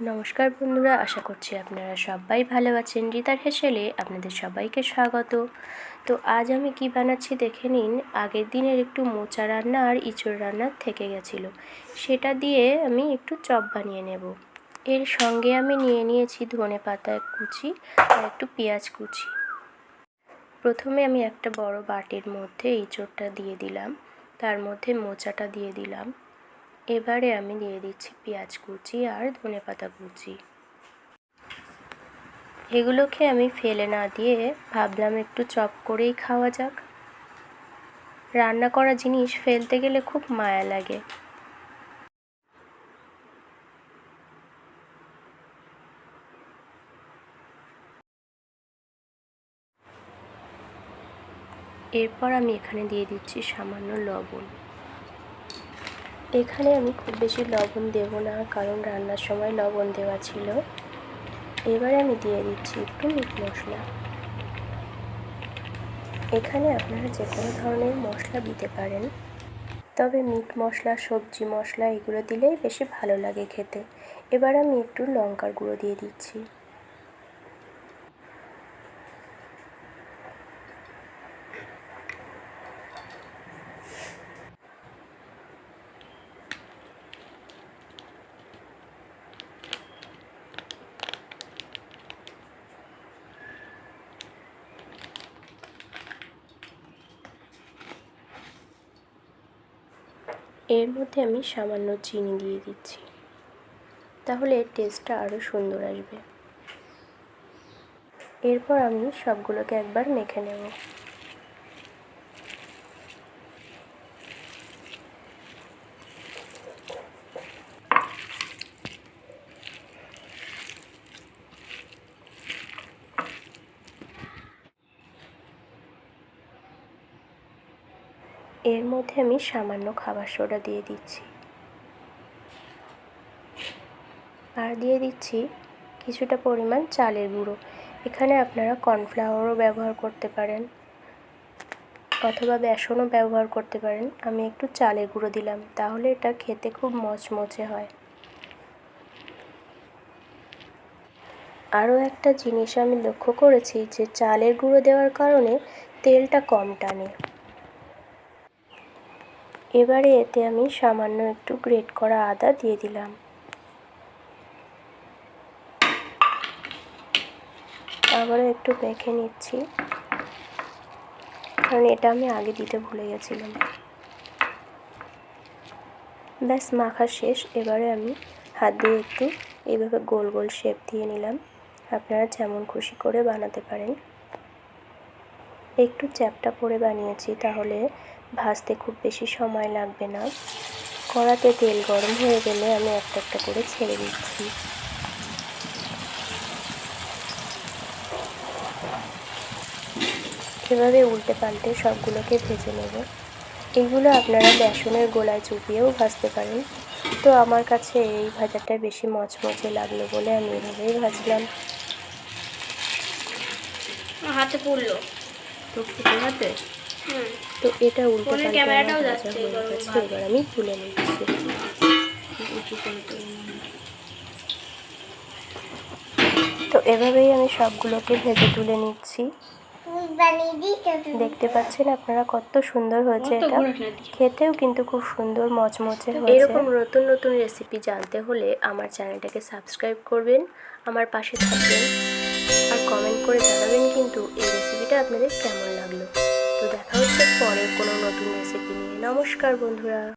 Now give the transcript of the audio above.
নমস্কার বন্ধুরা, আশা করছি আপনারা সবাই ভালো আছেন। রিতার হেসেলে আপনাদের সবাইকে স্বাগত। তো আজ আমি কি বানাচ্ছি দেখে নিন। আগের দিনের একটু মোচা রান্না আর ইঁচড় রান্না থেকে গেছিল। সেটা দিয়ে আমি একটু চপ বানিয়ে নেব। এর সঙ্গে আমি নিয়ে নিয়েছি ধনে পাতা কুচি আর একটু পেঁয়াজ কুচি। প্রথমে আমি একটা বড় বাটির মধ্যে ইঁচড়টা দিয়ে দিলাম। তার মধ্যে মোচাটা দিয়ে দিলাম। এবারে আমি দিয়ে দিচ্ছি পেঁয়াজ কুচি আর ধনে পাতা কুচি। এগুলোকে আমি ফেলে না দিয়ে ভাবলাম একটু চপ করেই খাওয়া যাক। রান্না করা জিনিস ফেলতে গেলে খুব মায়া লাগে। এরপর আমি এখানে দিয়ে দিচ্ছি সামান্য লবণ। এখানে আমি খুব বেশি লবণ দেব না, কারণ রান্নার সময় লবণ দেওয়া ছিল। এবারে আমি দিয়ে দিচ্ছি একটু মিট মশলা। এখানে আপনারা যে কোনো ধরনের মশলা দিতে পারেন, তবে মিট মশলা, সবজি মশলা, এগুলো দিলেই বেশি ভালো লাগে খেতে। এবার আমি একটু লঙ্কার গুঁড়ো দিয়ে দিচ্ছি। এর মধ্যে আমি সামান্য চিনি দিয়ে দিচ্ছি। তাহলে টেস্টটা আরও সুন্দর আসবে। এরপর আমি সবগুলোকে একবার মেখে নেব। এর মধ্যে আমি সামান্য খাবার সোডা দিয়ে দিচ্ছি। আর দিয়ে দিচ্ছি কিছুটা পরিমাণ চালের গুঁড়ো। এখানে আপনারা কর্নফ্লাওয়ারও ব্যবহার করতে পারেন অথবা বেসনও ব্যবহার করতে পারেন। আমি একটু চালের গুঁড়ো দিলাম, তাহলে এটা খেতে খুব মচমচে হয়। আরও একটা জিনিস আমি লক্ষ্য করেছি যে চালের গুঁড়ো দেওয়ার কারণে তেলটা কম টানে। এবারে এতে আমি সামান্য একটু গ্রেট করা আদা দিয়ে দিলাম। আবারও একটু মেখে নিচ্ছি। কারণ এটা আমি আগে দিতে ভুলে গেছিলাম। ব্যাস, মাখা শেষ। এবারে আমি হাত দিয়ে একটু এইভাবে গোল গোল শেপ দিয়ে নিলাম। আপনারা যেমন খুশি করে বানাতে পারেন। একটু চ্যাপটা করে বানিয়েছি তাহলে ভাজতে খুব বেশি সময় লাগবে না। কড়াতে তেল গরম হয়ে গেলে আমি একটা একটা করে ছেড়ে দিচ্ছি। এভাবে উল্টে পাল্টে সবগুলোকে ভেজে নেব। এইগুলো আপনারা বেসনের গোলায় চুপিয়েও ভাজতে পারেন। তো আমার কাছে এই ভাজাটা বেশি মচমচে লাগল বলে আমি এভাবেই ভাজলাম। হাতে পড়ল। তো ফুটে হাতে? তো এটা উল্টে ক্যামেরাটাও যাচ্ছে, এবার আমি তুলে নিচ্ছি। তো এভাবেই আমি সবগুলোকে ভেজে তুলে নিচ্ছি। দেখতে পাচ্ছেন আপনারা কত সুন্দর হয়েছে এটা। খেতেও কিন্তু খুব সুন্দর মচমচে হয়েছে। এরকম নতুন নতুন রেসিপি জানতে হলে আমার চ্যানেলটাকে সাবস্ক্রাইব করবেন আমার পাশে থাকবেন। কিন্তু এই রেসিপিটা আপনাদের কেমন লাগল? তো দেখা হচ্ছে পরে কোনো নতুন রেসিপি নিয়ে। নমস্কার বন্ধুরা।